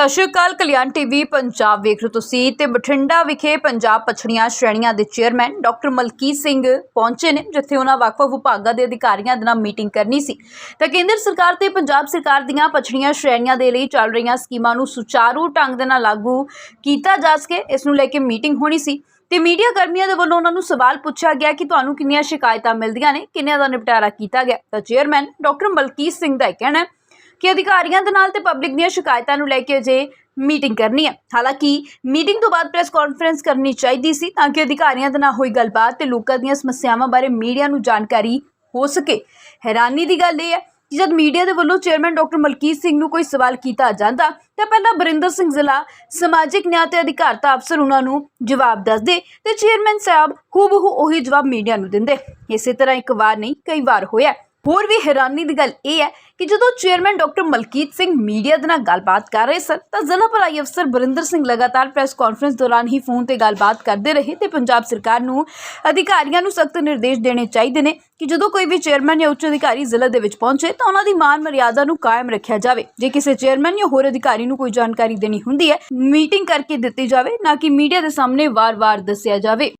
ਸਤਿ ਸ਼੍ਰੀ ਅਕਾਲ, ਕਲਿਆਣ ਟੀਵੀ, ਪੰਜਾਬ ਵੇਖ ਰਹੇ ਤੁਸੀਂ ਤੇ ਬਠਿੰਡਾ ਵਿਖੇ ਪੰਜਾਬ ਪਛੜੀਆਂ ਸ਼੍ਰੇਣੀਆਂ ਦੇ ਚੇਅਰਮੈਨ ਡਾਕਟਰ ਮਲਕੀਤ ਸਿੰਘ ਪਹੁੰਚੇ ਨੇ, ਜਿੱਥੇ ਉਹਨਾਂ ਵੱਖ-ਵੱਖ ਵਿਭਾਗਾਂ ਦੇ ਅਧਿਕਾਰੀਆਂ ਦੇ ਨਾਲ ਮੀਟਿੰਗ ਕਰਨੀ ਸੀ। ਤਾਂ ਕੇਂਦਰ ਸਰਕਾਰ ਤੇ ਪੰਜਾਬ ਸਰਕਾਰ ਦੀਆਂ ਪਛੜੀਆਂ ਸ਼੍ਰੇਣੀਆਂ ਦੇ ਲਈ ਚੱਲ ਰਹੀਆਂ ਸਕੀਮਾਂ ਨੂੰ ਸੁਚਾਰੂ ਢੰਗ ਦੇ ਨਾਲ ਲਾਗੂ ਕੀਤਾ ਜਾ ਸਕੇ, ਇਸ ਨੂੰ ਲੈ ਕੇ ਮੀਟਿੰਗ ਹੋਣੀ ਸੀ। ਤੇ ਮੀਡੀਆ ਕਰਮੀਆਂ ਦੇ ਵੱਲੋਂ ਉਹਨਾਂ ਨੂੰ ਸਵਾਲ ਪੁੱਛਿਆ ਗਿਆ ਕਿ ਤੁਹਾਨੂੰ ਕਿੰਨੀਆਂ ਸ਼ਿਕਾਇਤਾਂ ਮਿਲਦੀਆਂ ਨੇ, ਕਿੰਨਿਆਂ ਦਾ ਨਿਪਟਾਰਾ ਕੀਤਾ ਗਿਆ। ਤਾਂ ਚੇਅਰਮੈਨ ਡਾਕਟਰ ਮਲਕੀਤ ਸਿੰਘ ਦਾ ਇਹ ਕਹਿਣਾ ਹੈ ਕਿ ਅਧਿਕਾਰੀਆਂ ਦੇ ਨਾਲ ਤੇ ਪਬਲਿਕ ਦੀਆਂ ਸ਼ਿਕਾਇਤਾਂ ਨੂੰ ਲੈ ਕੇ ਅਜੇ ਮੀਟਿੰਗ ਕਰਨੀ ਹੈ। ਹਾਲਾਂਕਿ ਮੀਟਿੰਗ ਤੋਂ ਬਾਅਦ ਪ੍ਰੈਸ ਕਾਨਫਰੰਸ ਕਰਨੀ ਚਾਹੀਦੀ ਸੀ ਤਾਂ ਕਿ ਅਧਿਕਾਰੀਆਂ ਦੇ ਨਾਲ ਹੋਈ ਗੱਲਬਾਤ ਤੇ ਲੋਕਾਂ ਦੀਆਂ ਸਮੱਸਿਆਵਾਂ ਬਾਰੇ ਮੀਡੀਆ ਨੂੰ ਜਾਣਕਾਰੀ ਹੋ ਸਕੇ। ਹੈਰਾਨੀ ਦੀ ਗੱਲ ਇਹ ਹੈ ਕਿ ਜਦ ਮੀਡੀਆ ਦੇ ਵੱਲੋਂ ਚੇਅਰਮੈਨ ਡਾਕਟਰ ਮਲਕੀਤ ਸਿੰਘ ਨੂੰ ਕੋਈ ਸਵਾਲ ਕੀਤਾ ਜਾਂਦਾ ਤਾਂ ਪਹਿਲਾਂ ਬਰਿੰਦਰ ਸਿੰਘ ਜ਼ਿਲ੍ਹਾ ਸਮਾਜਿਕ ਨਿਆਂ ਤੇ ਅਧਿਕਾਰਤਾ ਅਫਸਰ ਉਹਨਾਂ ਨੂੰ ਜਵਾਬ ਦੱਸਦੇ ਤੇ ਚੇਅਰਮੈਨ ਸਾਹਿਬ ਹੂਬਹੂ ਉਹੀ ਜਵਾਬ ਮੀਡੀਆ ਨੂੰ ਦਿੰਦੇ। ਇਸੇ ਤਰ੍ਹਾਂ ਇੱਕ ਵਾਰ ਨਹੀਂ, ਕਈ ਵਾਰ ਹੋਇਆ। ਹੋਰ ਵੀ ਹੈਰਾਨੀ ਦੀ ਗੱਲ ਇਹ ਹੈ ਕਿ ਜਦੋਂ chairman doctor Malkit Singh media ਦੇ ਨਾਲ ਗੱਲਬਾਤ ਕਰ ਰਹੇ ਸਨ, ਤਾਂ ਜ਼ਿਲ੍ਹਾ ਭਲਾਈ ਅਫਸਰ ਬਰਿੰਦਰ ਸਿੰਘ ਲਗਾਤਾਰ ਪ੍ਰੈਸ ਕਾਨਫਰੰਸ ਦੌਰਾਨ ਹੀ ਫੋਨ ਤੇ ਗੱਲਬਾਤ ਕਰਦੇ ਰਹੇ ਤੇ ਪੰਜਾਬ ਸਰਕਾਰ ਨੂੰ ਅਧਿਕਾਰੀਆਂ ਨੂੰ ਸਖਤ ਨਿਰਦੇਸ਼ ਦੇਣੇ ਚਾਹੀਦੇ ਨੇ ਕਿ ਜਦੋਂ ਕੋਈ ਵੀ ਚੇਅਰਮੈਨ ਜਾਂ ਉੱਚ ਅਧਿਕਾਰੀ ਜ਼ਿਲ੍ਹਾ ਦੇ ਵਿੱਚ ਪਹੁੰਚੇ, ਤਾਂ ਉਹਨਾਂ ਦੀ ਮਾਨ ਮਰਿਆਦਾ ਨੂੰ ਕਾਇਮ ਰੱਖਿਆ ਜਾਵੇ। ਜੇ ਕਿਸੇ ਚੇਅਰਮੈਨ ਜਾਂ ਹੋਰ ਅਧਿਕਾਰੀ ਨੂੰ ਕੋਈ ਜਾਣਕਾਰੀ ਦੇਣੀ ਹੁੰਦੀ ਹੈ, ਮੀਟਿੰਗ ਕਰਕੇ ਦਿੱਤੀ ਜਾਵੇ, ਨਾ ਕਿ ਮੀਡੀਆ ਦੇ ਸਾਹਮਣੇ ਵਾਰ-ਵਾਰ ਦੱਸਿਆ ਜਾਵੇ।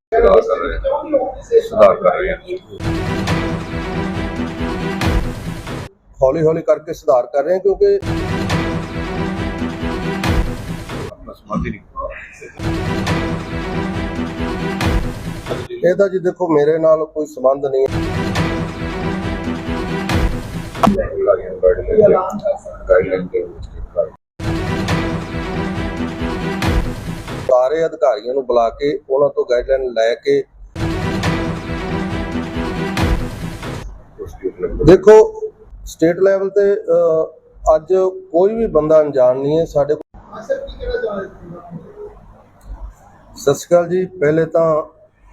ਸੁਧਾਰ ਕਰ ਰਹੇ ਹਾਂ। ਹੌਲੀ ਹੌਲੀ ਕਰਕੇ ਸੁਧਾਰ ਕਰ ਰਹੇ ਹਾਂ ਕਿਉਂਕਿ ਇਹਦਾ ਜੀ ਦੇਖੋ ਮੇਰੇ ਨਾਲ ਕੋਈ ਸੰਬੰਧ ਨਹੀਂ ਸਾਰੇ ਅਧਿਕਾਰੀਆਂ ਨੂੰ ਬੁਲਾ ਕੇ ਉਹਨਾਂ ਤੋਂ ਗਾਈਡਲਾਈਨ ਲੈ ਕੇ ਦੇਖੋ ਸਟੇਟ ਲੈਵਲ ਤੇ ਅੱਜ ਕੋਈ ਵੀ ਬੰਦਾ ਅਣਜਾਣ ਨਹੀਂ ਹੈ ਸਾਡੇ ਕੋਲ ਸਤਿ ਸ਼੍ਰੀ ਅਕਾਲ ਜੀ। ਪਹਿਲੇ ਤਾਂ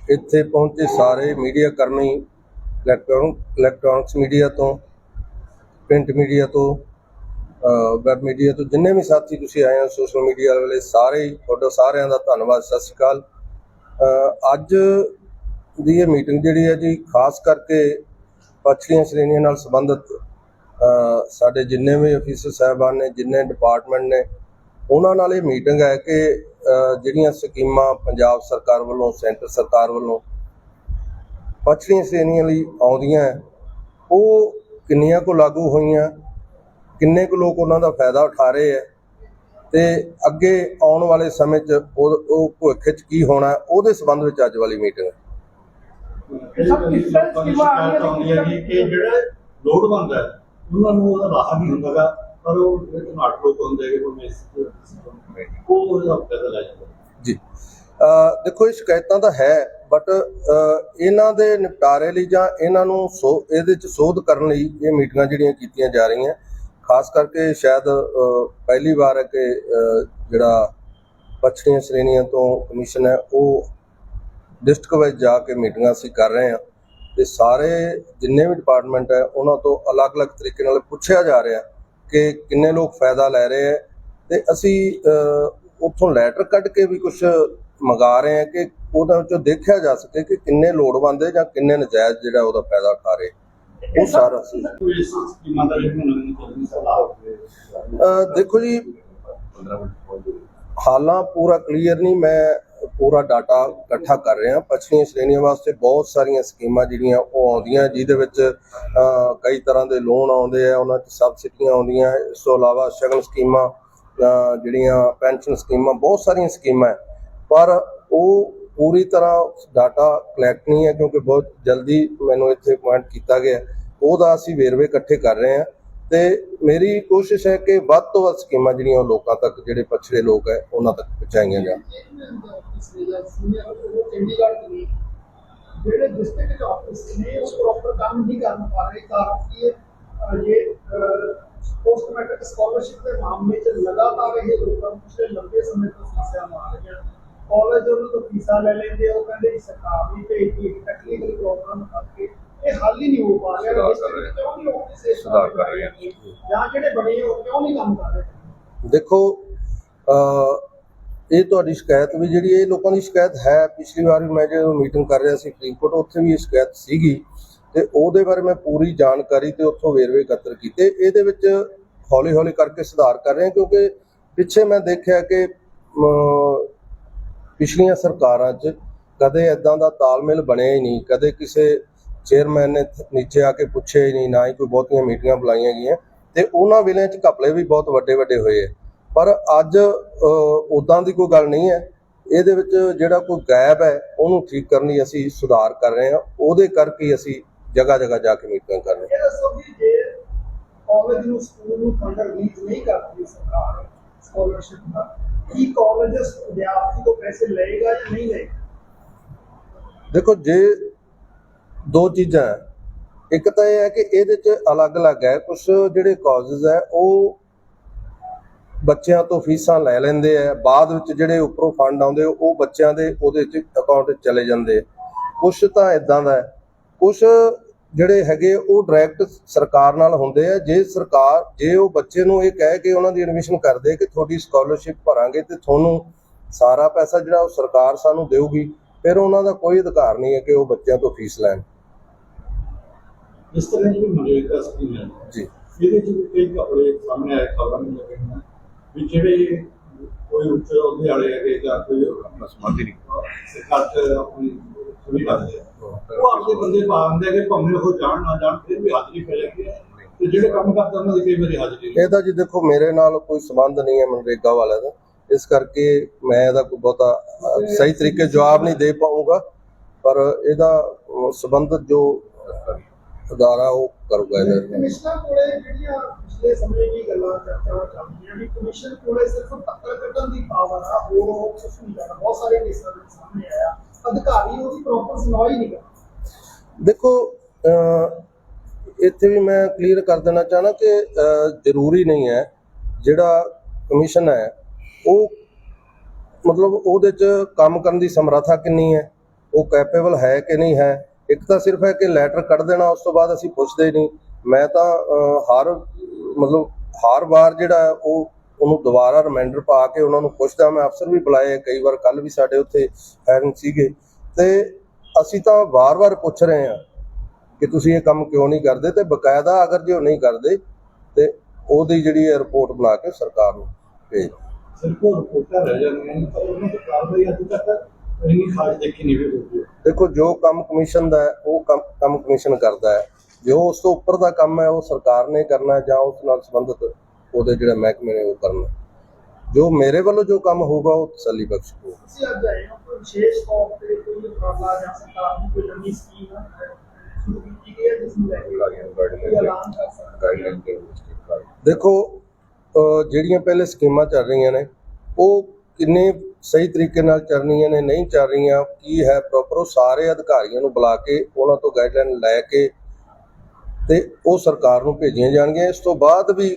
ਇੱਥੇ ਪਹੁੰਚੇ ਸਾਰੇ ਮੀਡੀਆ ਕਰਮੀ ਇਲੈਕਟ੍ਰੋਨਿਕ ਇਲੈਕਟ੍ਰੋਨਿਕਸ ਮੀਡੀਆ ਤੋਂ ਪ੍ਰਿੰਟ ਮੀਡੀਆ ਤੋਂ ਵੈਬ ਮੀਡੀਆ ਤੋਂ ਜਿੰਨੇ ਵੀ ਸਾਥੀ ਤੁਸੀਂ ਆਏ ਹੋ ਸੋਸ਼ਲ ਮੀਡੀਆ ਵਾਲੇ ਸਾਰੇ ਤੁਹਾਡਾ ਸਾਰਿਆਂ ਦਾ ਧੰਨਵਾਦ। ਸਤਿ ਸ਼੍ਰੀ ਅਕਾਲ। ਅੱਜ ਦੀ ਇਹ ਮੀਟਿੰਗ ਜਿਹੜੀ ਹੈ ਜੀ ਖਾਸ ਕਰਕੇ ਪਛੜੀਆਂ ਸ਼੍ਰੇਣੀਆਂ ਨਾਲ ਸੰਬੰਧਿਤ ਸਾਡੇ ਜਿੰਨੇ ਵੀ ਅਫੀਸਰ ਸਾਹਿਬਾਨ ਨੇ ਜਿੰਨੇ ਡਿਪਾਰਟਮੈਂਟ ਨੇ ਉਹਨਾਂ ਨਾਲ ਇਹ ਮੀਟਿੰਗ ਹੈ ਕਿ ਜਿਹੜੀਆਂ ਸਕੀਮਾਂ ਪੰਜਾਬ ਸਰਕਾਰ ਵੱਲੋਂ ਸੈਂਟਰ ਸਰਕਾਰ ਵੱਲੋਂ ਪਛੜੀਆਂ ਸ਼੍ਰੇਣੀਆਂ ਲਈ ਆਉਂਦੀਆਂ ਹੈ, ਉਹ ਕਿੰਨੀਆਂ ਕੁ ਲਾਗੂ ਹੋਈਆਂ ਕਿੰਨੇ ਕੁ ਲੋਕ ਉਹਨਾਂ ਦਾ ਫਾਇਦਾ ਉਠਾ ਰਹੇ ਹੈ ਤੇ ਅੱਗੇ ਆਉਣ ਵਾਲੇ ਸਮੇਂ 'ਚ ਉਹ ਉਹ ਭਵਿੱਖ 'ਚ ਕੀ ਹੋਣਾ ਹੈ, ਉਹਦੇ ਸੰਬੰਧ ਵਿੱਚ ਅੱਜ ਵਾਲੀ ਮੀਟਿੰਗ ਹੈ। ਸਭ ਡਿਫਰੈਂਸ ਸ਼ਿਕਾਇਤ ਆਉਂਦੀ ਹੈ ਕਿ ਜਿਹੜੇ ਲੋੜਵੰਦ ਹੈ ਉਹਨਾਂ ਨੂੰ ਉਹਦਾ ਲਾਹਾ ਨਹੀਂ ਹੁੰਦਾਗਾ ਪਰ ਉਹ ਜਿਹੜੇ ਨਾਟ ਲੋਕ ਹੁੰਦੇ ਕਿ ਉਹ ਮਿਸ ਉਹ ਉਹਦਾ ਫਾਇਦਾ ਲੈ ਜਾਂਦੇ ਜੀ। ਦੇਖੋ ਇਹ ਸ਼ਿਕਾਇਤਾਂ ਤਾਂ ਹੈ ਬਟ ਇਹਨਾਂ ਦੇ ਨਿਪਟਾਰੇ ਲਈ ਜਾਂ ਇਹਨਾਂ ਨੂੰ ਸੋ, ਇਹਦੇ ਚ ਸੋਧ ਕਰਨ ਲਈ ਇਹ ਮੀਟਿੰਗਾਂ ਜਿਹੜੀਆਂ ਕੀਤੀਆਂ ਜਾ ਰਹੀਆਂ, ਖਾਸ ਕਰਕੇ ਸ਼ਾਇਦ ਪਹਿਲੀ ਵਾਰ ਹੈ ਕਿ ਜਿਹੜਾ ਪਛੜੀਆਂ ਸ਼੍ਰੇਣੀਆਂ ਤੋਂ ਕਮਿਸ਼ਨ ਹੈ, ਉਹ ਡਿਸਟ੍ਰਿਕਟ ਵਿੱਚ ਜਾ ਕੇ ਮੀਟਿੰਗਾਂ ਅਸੀਂ ਕਰ ਰਹੇ ਹਾਂ। ਤੇ ਸਾਰੇ ਜਿੰਨੇ ਵੀ ਡਿਪਾਰਟਮੈਂਟ ਹੈ ਉਹਨਾਂ ਤੋਂ ਅਲੱਗ-ਅਲੱਗ ਤਰੀਕੇ ਨਾਲ ਪੁੱਛਿਆ ਜਾ ਰਿਹਾ ਕਿ ਕਿੰਨੇ ਲੋਕ ਫਾਇਦਾ ਲੈ ਰਹੇ ਹੈ ਤੇ ਅਸੀਂ ਉੱਥੋਂ ਲੈਟਰ ਕੱਢ ਕੇ ਵੀ ਕੁਝ ਮੰਗਾ ਰਹੇ ਹਾਂ ਕਿ ਉਹਦੇ ਵਿੱਚੋਂ ਦੇਖਿਆ ਜਾ ਸਕੇ ਕਿ ਕਿੰਨੇ ਲੋੜਵੰਦ ਹੈ ਜਾਂ ਕਿੰਨੇ ਨਜਾਇਜ਼ ਜਿਹੜਾ ਉਹਦਾ ਫਾਇਦਾ ਉਠਾ ਰਹੇ ਉਹ ਸਾਰਾ ਅ, ਦੇਖੋ ਜੀ 15 ਮਿੰਟ ਪਹੁੰਚ ਜਾਊਗੀ। ਹਾਲਾਂ ਪੂਰਾ ਕਲੀਅਰ ਨਹੀਂ ਮੈਂ ਪੂਰਾ ਡਾਟਾ ਇਕੱਠਾ ਕਰ ਰਿਹਾ ਪਛੜੀਆਂ ਸ਼੍ਰੇਣੀਆਂ ਵਾਸਤੇ ਬਹੁਤ ਸਾਰੀਆਂ ਸਕੀਮਾਂ ਜਿਹੜੀਆਂ ਉਹ ਆਉਂਦੀਆਂ, ਜਿਹਦੇ ਵਿੱਚ ਕਈ ਤਰ੍ਹਾਂ ਦੇ ਲੋਨ ਆਉਂਦੇ ਆ, ਉਹਨਾਂ 'ਚ ਸਬਸਿਡੀਆਂ ਆਉਂਦੀਆਂ। ਇਸ ਤੋਂ ਇਲਾਵਾ ਸ਼ਗਨ ਸਕੀਮਾਂ ਜਿਹੜੀਆਂ ਪੈਨਸ਼ਨ ਸਕੀਮਾਂ, ਬਹੁਤ ਸਾਰੀਆਂ ਸਕੀਮਾਂ ਹੈ। ਪਰ ਉਹ ਪੂਰੀ ਤਰ੍ਹਾਂ ਡਾਟਾ ਕਲੈਕਟ ਨਹੀਂ ਹੈ, ਕਿਉਂਕਿ ਬਹੁਤ ਜਲਦੀ ਮੈਨੂੰ ਇੱਥੇ ਪੁਆਇੰਟ ਕੀਤਾ ਗਿਆ। ਉਹਦਾ ਅਸੀਂ ਵੇਰਵੇ ਇਕੱਠੇ ਕਰ ਰਹੇ ਹਾਂ। ਤੇ ਮੇਰੀ ਕੋਸ਼ਿਸ਼ ਹੈ ਕਿ ਵੱਧ ਤੋਂ ਵੱਧ ਸਕੀਮਾਂ ਜਿਹੜੀਆਂ ਉਹ ਲੋਕਾਂ ਤੱਕ, ਜਿਹੜੇ ਪਛੜੇ ਲੋਕ ਹੈ, ਉਹਨਾਂ ਤੱਕ ਪਹੁੰਚਾਈਆਂ ਜਾਣ। ਜਿਹੜੇ ਡਿਸਟ੍ਰਿਕਟ ਆਫਿਸ ਨੇ, ਉਹ ਪ੍ਰੋਪਰ ਕੰਮ ਨਹੀਂ ਕਰ ਪਾ ਰਹੇ ਕਾਰਨ ਕੀ ਇਹ ਪੋਸਟ ਮੈਟ੍ਰਿਕ ਸਕਾਲਰਸ਼ਿਪ ਦੇ ਮਾਮਲੇ 'ਚ ਲਗਾਤਾਰ ਇਹ ਲੋਕਾਂ ਨੂੰ ਪਿਛਲੇ ਲੰਬੇ ਸਮੇਂ ਤੋਂ ਸਮੱਸਿਆਵਾਂ ਆ ਰਹੀਆਂ ਕਾਲਜ ਉਹਨਾਂ ਤੋਂ ਫੀਸਾਂ ਲੈ ਲੈਂਦੇ ਉਹ ਕਹਿੰਦੇ ਸਰਕਾਰ ਨਹੀਂ ਭੇਜਦੀ ਟੈਕਨੀਕਲ ਪ੍ਰੋਬਲਮ ਕਰਕੇ ਇਹ ਹੱਲ ਹੀ ਨਹੀਂ ਹੋ ਪਾ ਰਿਹਾ। ਸੁਧਾਰ ਕਰ ਰਹੇ ਹਾਂ। ਕਿਉਂ ਨਹੀਂ ਆਫਿਸ ਸੁਧਾਰ ਕਰ ਰਹੇ ਹਾਂ। ਜਾਂ ਜਿਹੜੇ ਬਣੇ ਉਹ ਕਿਉਂ ਨਹੀਂ ਕੰਮ ਕਰ ਰਹੇ? ਦੇਖੋ ਇਹ ਤੁਹਾਡੀ ਸ਼ਿਕਾਇਤ ਵੀ ਜਿਹੜੀ ਇਹ ਲੋਕਾਂ ਦੀ ਸ਼ਿਕਾਇਤ ਹੈ। ਪਿਛਲੀ ਵਾਰ ਵੀ ਮੈਂ ਜਦੋਂ ਮੀਟਿੰਗ ਕਰ ਰਿਹਾ ਸੀ ਫਰੀਦਕੋਟ ਉੱਥੇ ਵੀ ਇਹ ਸ਼ਿਕਾਇਤ ਸੀਗੀ। ਤੇ ਉਹਦੇ ਬਾਰੇ ਮੈਂ ਪੂਰੀ ਜਾਣਕਾਰੀ ਤੇ ਉੱਥੋਂ ਵੇਰਵੇ ਇਕੱਤਰ ਕੀਤੇ। ਇਹਦੇ ਵਿੱਚ ਹੌਲੀ ਹੌਲੀ ਕਰਕੇ ਸੁਧਾਰ ਕਰ ਰਹੇ ਹਾਂ ਕਿਉਂਕਿ ਪਿੱਛੇ ਮੈਂ ਦੇਖਿਆ ਕਿ ਪਿਛਲੀਆਂ ਸਰਕਾਰਾਂ 'ਚ ਕਦੇ ਇਦਾਂ ਦਾ ਤਾਲਮੇਲ ਬਣਿਆ ਹੀ ਨਹੀਂ। ਕਦੇ ਕਿਸੇ ਚੇਅਰਮੈਨ ਨੇ ਨੀਚੇ ਆ ਕੇ ਪੁੱਛਿਆ ਹੀ ਨਹੀਂ ਨਾ ਹੀ ਕੋਈ ਬਹੁਤੀਆਂ ਮੀਟਿੰਗਾਂ ਬੁਲਾਈਆਂ ਗਈਆਂ। ਤੇ ਉਹਨਾਂ ਵੇਲੇ 'ਚ ਘਪਲੇ ਵੀ ਬਹੁਤ ਵੱਡੇ ਵੱਡੇ ਹੋਏ ਆ। ਪਰ ਅੱਜ ਉਦਾਂ ਦੀ ਕੋਈ ਗੱਲ ਨਹੀਂ ਹੈ। ਇਹਦੇ ਵਿੱਚ ਜਿਹੜਾ ਕੋਈ ਗੈਪ ਹੈ ਉਹਨੂੰ ਠੀਕ ਕਰਨ ਲਈ ਅਸੀਂ ਸੁਧਾਰ ਕਰ ਰਹੇ ਹਾਂ। ਉਹਦੇ ਕਰਕੇ ਅਸੀਂ ਜਗ੍ਹਾ ਜਗ੍ਹਾ ਜਾ ਕੇ ਮੀਟਿੰਗ ਕਰ ਰਹੇ ਹਾਂ। ਇਹ ਦੱਸੋ ਵੀ ਜੇ ਕਾਲਜ ਨੂੰ ਸਕੂਲ ਨੂੰ ਫੰਡ ਰਿਲੀਜ਼ ਨਹੀਂ ਕਰਦੀ ਸਰਕਾਰ ਸਕਾਲਰਸ਼ਿਪ ਦਾ ਕੀ ਕਾਲਜ ਵਿਦਿਆਰਥੀ ਤੋਂ ਪੈਸੇ ਲਏਗਾ ਜਾਂ ਨਹੀਂ ਲਏਗਾ? ਦੇਖੋ ਜੇ ਦੋ ਚੀਜ਼ਾਂ ਇੱਕ ਤਾਂ ਇਹ ਹੈ ਕਿ ਇਹਦੇ ਚ ਅਲੱਗ-ਅਲੱਗ ਹੈ। ਕੁਝ ਜਿਹੜੇ ਕਾਜ਼ਸ ਹੈ, ਉਹ ਬੱਚਿਆਂ ਤੋਂ ਫੀਸਾਂ ਲੈ ਲੈਂਦੇ ਆ ਬਾਅਦ ਵਿੱਚ ਜਿਹੜੇ ਉੱਪਰੋਂ ਫੰਡ ਆਉਂਦੇ, ਉਹ ਬੱਚਿਆਂ ਦੇ ਉਹਦੇ ਚ ਅਕਾਊਂਟ 'ਚ ਚਲੇ ਜਾਂਦੇ ਕੁਝ ਤਾਂ ਇਦਾਂ ਦਾ ਹੈ। ਕੁਝ ਜਿਹੜੇ ਹੈਗੇ, ਉਹ ਡਾਇਰੈਕਟ ਸਰਕਾਰ ਨਾਲ ਹੁੰਦੇ ਆ ਜੇ ਸਰਕਾਰ, ਜੇ ਉਹ ਬੱਚੇ ਨੂੰ ਇਹ ਕਹਿ ਕੇ ਉਹਨਾਂ ਦੀ ਐਡਮਿਸ਼ਨ ਕਰਦੇ ਕਿ ਤੁਹਾਡੀ ਸਕਾਲਰਸ਼ਿਪ ਭਰਾਂਗੇ ਤੇ ਤੁਹਾਨੂੰ ਸਾਰਾ ਪੈਸਾ ਜਿਹੜਾ ਉਹ ਸਰਕਾਰ ਸਾਨੂੰ ਦੇਊਗੀ, ਫਿਰ ਉਹਨਾਂ ਦਾ ਕੋਈ ਅਧਿਕਾਰ ਨਹੀਂ ਹੈ ਕਿ ਉਹ ਬੱਚਿਆਂ ਤੋਂ ਫੀਸ ਲੈਣ। ਇਸ ਤਰ੍ਹਾਂ ਜਿਹੜੀ ਮਨਰੇਗਾ ਸਕੀਮ ਹੈ। ਜੀ। ਇਹਦੇ ਚ ਵੀ ਕਈ ਕਪੜੇ ਸਾਹਮਣੇ ਆਏ ਖਬਰਾਂ ਵੀ ਲੱਗੇ ਹਨ ਵੀ ਜਿਹੜੇ ਕੋਈ ਉੱਚ ਅਹੁਦੇ ਵਾਲੇ ਹੈਗੇ ਜਾਂ ਕੋਈ ਆਪਣਾ ਸੰਬੰਧ ਹੀ। ਨਹੀਂ ਸਰਕਾਰ ਚ ਆਪਣੀ ਸੁਣੀ ਕਰਦੇ ਆ ਉਹ ਆਪਣੇ ਬੰਦੇ ਪਾਉਂਦੇ ਕਿ ਭਾਵੇਂ ਉਹ ਜਾਣ ਨਾ ਜਾਣ ਫਿਰ ਵੀ ਹਾਜ਼ਰੀ ਪੈ ਜਾਂਦੀ ਹੈ। ਤੇ ਜਿਹੜੇ ਕੰਮ ਕਰਦੇ ਉਹਨਾਂ ਦੀ ਕਈ ਵਾਰੀ ਹਾਜ਼ਰੀ ਨਹੀਂ। ਇਹਦਾ ਜੀ ਦੇਖੋ ਮੇਰੇ ਨਾਲ ਕੋਈ ਸੰਬੰਧ ਨਹੀਂ ਹੈ ਮਨਰੇਗਾ ਵਾਲਿਆਂ ਦਾ। ਇਸ ਕਰਕੇ ਮੈਂ ਇਹਦਾ ਕੋਈ ਬਹੁਤਾ ਸਹੀ ਤਰੀਕੇ ਜਵਾਬ ਨਹੀਂ ਦੇ ਪਾਉਂਗਾ ਪਰ ਇਹਦਾ ਸੰਬੰਧਿਤ ਜੋ ਅਦਾਰਾ ਉਹ ਕਰੂਗਾ ਇਹਦਾ ਕਮਿਸ਼ਨਰ ਕੋਲੇ ਜਿਹੜੀਆਂ ਪਿਛਲੇ ਸਮੇਂ ਦੀ ਗੱਲਾਂ ਚਰਚਾਵਾਂ ਚੱਲਦੀਆਂ ਵੀ ਕਮਿਸ਼ਨ ਕੋਲੇ ਸਿਰਫ ਪੱਤਰ ਕੱਢਣ ਦੀ ਪਾਵਰ ਆ ਹੋਰ ਉਹ ਕੁਝ ਨਹੀਂ ਕਰਦਾ ਬਹੁਤ ਸਾਰੇ ਕੇਸਾਂ ਦੇ ਸਾਹਮਣੇ ਆਇਆ। ਅਧਿਕਾਰੀ ਉਹਦੀ ਪ੍ਰੋਪਰ ਸੁਣਵਾਈ ਨਹੀਂ ਕਰਦਾ। ਦੇਖੋ ਇੱਥੇ ਵੀ ਮੈਂ ਕਲੀਅਰ ਕਰ ਦੇਣਾ ਚਾਹਣਾ ਕਿ ਜ਼ਰੂਰੀ ਨਹੀਂ ਹੈ ਜਿਹੜਾ ਕਮਿਸ਼ਨ ਹੈ ਉਹ ਮਤਲਬ ਉਹਦੇ ਚ ਕੰਮ ਕਰਨ ਦੀ ਸਮਰੱਥਾ ਕਿੰਨੀ ਹੈ ਉਹ ਕੈਪੇਬਲ ਹੈ ਕਿ ਨਹੀਂ ਹੈ ਇੱਕ ਤਾਂ ਸਿਰਫ ਹੈ ਕਿ ਲੈਟਰ ਕੱਢ ਦੇਣਾ, ਉਸ ਤੋਂ ਬਾਅਦ ਅਸੀਂ ਪੁੱਛਦੇ ਨਹੀਂ। ਮੈਂ ਤਾਂ ਹਰ, ਮਤਲਬ ਹਰ ਵਾਰ ਜਿਹੜਾ ਉਹ ਉਹਨੂੰ ਦੁਬਾਰਾ ਰਿਮਾਈਂਡਰ ਪਾ ਕੇ ਉਹਨਾਂ ਨੂੰ ਪੁੱਛਦਾ ਮੈਂ ਅਫਸਰ ਵੀ ਬੁਲਾਏ ਕਈ ਵਾਰ ਕੱਲ ਵੀ ਸਾਡੇ ਉੱਥੇ ਹੈਰਨ ਸੀਗੇ। ਤੇ ਅਸੀਂ ਤਾਂ ਵਾਰ-ਵਾਰ ਪੁੱਛ ਰਹੇ ਹਾਂ ਕਿ ਤੁਸੀਂ ਇਹ ਕੰਮ ਕਿਉਂ ਨਹੀਂ ਕਰਦੇ? ਤੇ ਬਕਾਇਦਾ ਅਗਰ ਜੇ ਉਹ ਨਹੀਂ ਕਰਦੇ, ਤੇ ਉਹਦੀ ਜਿਹੜੀ ਹੈ ਰਿਪੋਰਟ ਬਣਾ ਕੇ ਸਰਕਾਰ ਨੂੰ ਭੇਜ ਸਿਰਫ ਰਿਪੋਰਟਾਂ ਰਹਿ ਜਾਂਦੀਆਂ ਨੇ, ਪਰ ਉਹਨਾਂ ਦੀ ਕਾਰਵਾਈ ਅੱਜ ਤੱਕ ਇੰਨੀ ਖਾਸ ਦੇਖੀ ਨਹੀਂ ਵੀ ਹੋਈ। ਦੇਖੋ ਜੋ ਕੰਮ ਕਮਿਸ਼ਨ ਦਾ ਹੈ ਉਹ ਕੰਮ ਕੰਮ ਕਮਿਸ਼ਨ ਕਰਦਾ ਹੈ। ਜੋ ਉਸ ਤੋਂ ਉੱਪਰ ਦਾ ਕੰਮ ਹੈ ਉਹ ਸਰਕਾਰ ਨੇ ਕਰਨਾ ਜਾਂ ਉਸ ਨਾਲ ਸੰਬੰਧਿਤ ਉਹਦੇ ਜਿਹੜੇ ਮਹਿਕਮੇ ਨੇ ਉਹ ਕਰਨਾ ਜੋ ਮੇਰੇ ਵੱਲੋਂ ਜੋ ਕੰਮ ਹੋਊਗਾ ਉਹ ਤਸੱਲੀ ਬਖਸ਼ ਹੋਊਗਾ। ਤੁਸੀਂ ਅੱਜ ਆਏ ਹੋ ਕੋਈ ਵਿਸ਼ੇਸ਼ ਤੌਰ ਤੇ ਕੋਈ ਉਪਰਾਲਾ ਜਾਂ ਸਰਕਾਰ ਦੀ ਕੋਈ ਨਵੀਂ ਸਕੀਮ ਹੈ ਸ਼ੁਰੂ ਕੀਤੀ ਗਈ ਹੈ ਜਿਸ ਨੂੰ ਲੈ ਕੇ ਕੋਈ ਐਲਾਨ ਕਰ ਸਕਦਾ ਗਾਈਡਲਾਈਨ ਦੇ ਵਿੱਚ ਦੇਖੋ ਜਿਹੜੀਆਂ ਪਹਿਲੇ ਸਕੀਮਾਂ ਚੱਲ ਰਹੀਆਂ ਨੇ ਉਹ ਕਿੰਨੇ ਸਹੀ ਤਰੀਕੇ ਨਾਲ ਚੱਲ ਨੇ ਨਹੀਂ ਚੱਲ ਰਹੀਆਂ ਕੀ ਹੈ ਪ੍ਰੋਪਰ ਉਹ ਸਾਰੇ ਅਧਿਕਾਰੀਆਂ ਨੂੰ ਬੁਲਾ ਕੇ, ਉਹਨਾਂ ਤੋਂ ਗਾਈਡਲਾਈਨ ਲੈ ਕੇ ਤੇ ਉਹ ਸਰਕਾਰ ਨੂੰ ਭੇਜੀਆਂ ਜਾਣਗੀਆਂ। ਇਸ ਤੋਂ ਬਾਅਦ ਵੀ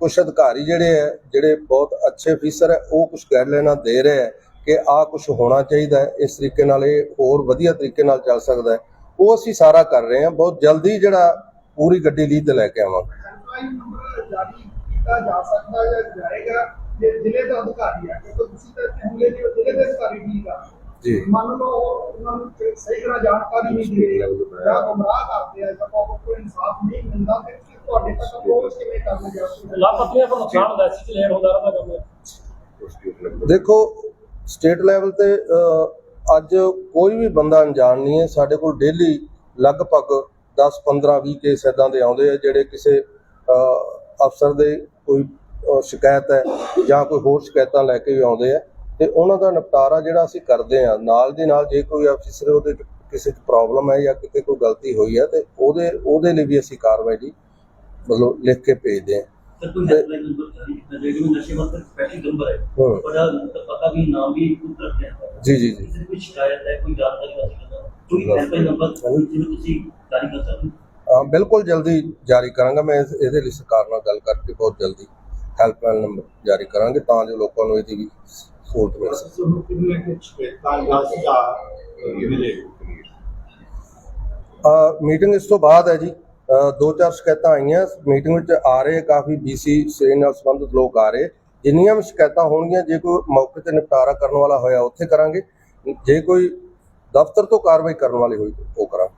ਕੁਝ ਅਧਿਕਾਰੀ ਜਿਹੜੇ ਹੈ, ਜਿਹੜੇ ਬਹੁਤ ਅੱਛੇ ਅਫੀਸਰ ਹੈ, ਉਹ ਕੁਝ ਗਾਈਡਲਾਈਨਾਂ ਦੇ ਰਹੇ ਹੈ ਕਿ ਆਹ ਕੁਝ ਹੋਣਾ ਚਾਹੀਦਾ ਹੈ, ਇਸ ਤਰੀਕੇ ਨਾਲ ਇਹ ਹੋਰ ਵਧੀਆ ਤਰੀਕੇ ਨਾਲ ਚੱਲ ਸਕਦਾ ਹੈ। ਉਹ ਅਸੀਂ ਸਾਰਾ ਕਰ ਰਹੇ ਹਾਂ। ਬਹੁਤ ਜਲਦੀ ਜਿਹੜਾ ਪੂਰੀ ਗੱਡੀ ਲੀਹ ਤੇ ਲੈ ਕੇ ਆਵਾਂਗੇ। ਨੰਬਰ ਜਾਰੀ ਕੀਤਾ ਜਾ ਸਕਦਾ ਜਾਂ ਜਾਏਗਾ? ਜ਼ਿਲ੍ਹੇ ਦਾ ਅਧਿਕਾਰੀ ਹੈ ਕਿਉਂਕਿ ਤੁਸੀਂ ਤਾਂ ਜੀ ਉਹ ਜ਼ਿਲ੍ਹੇ ਦੇ ਅਧਿਕਾਰੀ ਠੀਕ ਆ। ਜੀ। ਮੰਨ ਲਓ ਉਹਨਾਂ ਨੂੰ ਸਹੀ ਤਰ੍ਹਾਂ ਜਾਣਕਾਰੀ ਨਹੀਂ ਦੇ ਰਹੇ ਜਾਂ ਗੁੰਮਰਾਹ ਕਰਦੇ ਆ ਜਾਂ ਕੋਈ ਇਨਸਾਫ ਨਹੀਂ ਮਿਲਦਾ ਫਿਰ ਕੀ ਤੁਹਾਡੇ ਤੱਕ ਅਪਰੋਚ ਕਿਵੇਂ ਕਰਨਾ ਜਾਊਗਾ ਲਾਪਤੀਆਂ ਤੋਂ ਨੁਕਸਾਨ ਹੁੰਦਾ ਸੀ ਲੇਟ ਹੁੰਦਾ ਰਹਿੰਦਾ ਕੰਮ ਦੇਖੋ ਸਟੇਟ ਲੈਵਲ ਤੇ ਅੱਜ ਕੋਈ ਵੀ ਬੰਦਾ ਅਣਜਾਣ ਨਹੀਂ ਹੈ। ਸਾਡੇ ਕੋਲ ਡੇਲੀ ਲਗਭਗ 10 15 20 ਕੇਸ ਇਦਾਂ ਦੇ ਆਉਂਦੇ ਆ ਜਿਹੜੇ ਕਿਸੇ ਅਫਸਰ ਦੇ ਕੋਈ ਸ਼ਿਕਾਇਤ ਹੈ ਜਾਂ ਕੋਈ ਹੋਰ ਸ਼ਿਕਾਇਤਾਂ ਲੈ ਕੇ ਵੀ ਆਉਂਦੇ ਆ। ਤੇ ਉਹਨਾਂ ਦਾ ਨਿਪਟਾਰਾ ਜਿਹੜਾ ਅਸੀਂ ਕਰਦੇ ਆ ਨਾਲ ਦੀ ਨਾਲ ਜੇ ਕੋਈ ਅਫਸਰ ਉਹਦੇ ਕਿਸੇ 'ਚ ਪ੍ਰੋਬਲਮ ਹੈ ਜਾਂ ਕਿਤੇ ਕੋਈ ਗਲਤੀ ਹੋਈ ਹੈ ਤੇ ਉਹਦੇ ਉਹਦੇ ਲਈ ਵੀ ਅਸੀਂ ਕਾਰਵਾਈ ਦੀ ਮਤਲਬ ਲਿਖ ਕੇ ਭੇਜਦੇ ਆ ਸਰ ਕੋਈ ਹੈਲਪਲਾਈਨ ਨੰਬਰ ਜਾਰੀ ਕੀਤਾ ਜਾਏਗਾ ਵੀ ਨਸ਼ੇ ਵਾਸਤੇ ਸਪੈਸ਼ਲ ਨੰਬਰ ਹੈ। ਹੂੰ। ਬੜਾ ਪਤਾ ਵੀ ਨਾਮ ਵੀ ਖੁਦ ਰੱਖਿਆ ਹੈ। ਜੀ ਜੀ ਜੀ। ਕਿਸੇ ਦੀ ਕੋਈ ਸ਼ਿਕਾਇਤ ਹੈ ਕੋਈ ਜਾਣਕਾਰੀ ਵਾਸਤੇ ਕਰਨਾ ਕੋਈ ਹੈਲਪਲਾਈਨ ਨੰਬਰ ਜਿਹਨੂੰ ਤੁਸੀਂ ਜਾਰੀ ਕਰ ਸਕਦੇ ਹੋ ਹਾਂ ਬਿਲਕੁਲ ਜਲਦੀ ਜਾਰੀ ਕਰਾਂਗਾ ਮੈਂ ਇਹਦੇ ਲਈ ਸਰਕਾਰ ਨਾਲ ਗੱਲ ਕਰਕੇ ਬਹੁਤ ਜਲਦੀ ਹੈਲਪਲਾਈਨ ਨੰਬਰ ਜਾਰੀ ਕਰਾਂਗੇ ਤਾਂ ਜੋ ਲੋਕਾਂ ਨੂੰ ਇਹਦੀ ਵੀ ਸਹੂਲਤ ਮਿਲ ਸਕੇ। ਮਿਲੇ ਮੀਟਿੰਗ ਇਸ ਤੋਂ ਬਾਅਦ ਹੈ ਜੀ। ਦੋ ਚਾਰ ਸ਼ਿਕਾਇਤਾਂ ਆਈਆਂ। ਮੀਟਿੰਗ ਵਿੱਚ ਆ ਰਹੇ ਕਾਫੀ ਬੀਸੀ ਸ਼੍ਰੇਣੀ ਨਾਲ ਸੰਬੰਧਿਤ ਲੋਕ ਆ ਰਹੇ। ਜਿੰਨੀਆਂ ਵੀ ਸ਼ਿਕਾਇਤਾਂ ਹੋਣਗੀਆਂ ਜੇ ਕੋਈ ਮੌਕੇ ਤੇ ਨਿਪਟਾਰਾ ਕਰਨ ਵਾਲਾ ਹੋਇਆ ਉੱਥੇ ਕਰਾਂਗੇ। ਜੇ ਕੋਈ ਦਫ਼ਤਰ ਤੋਂ ਕਾਰਵਾਈ ਕਰਨ ਵਾਲੀ ਹੋਈ ਉਹ ਕਰਾਂਗੇ।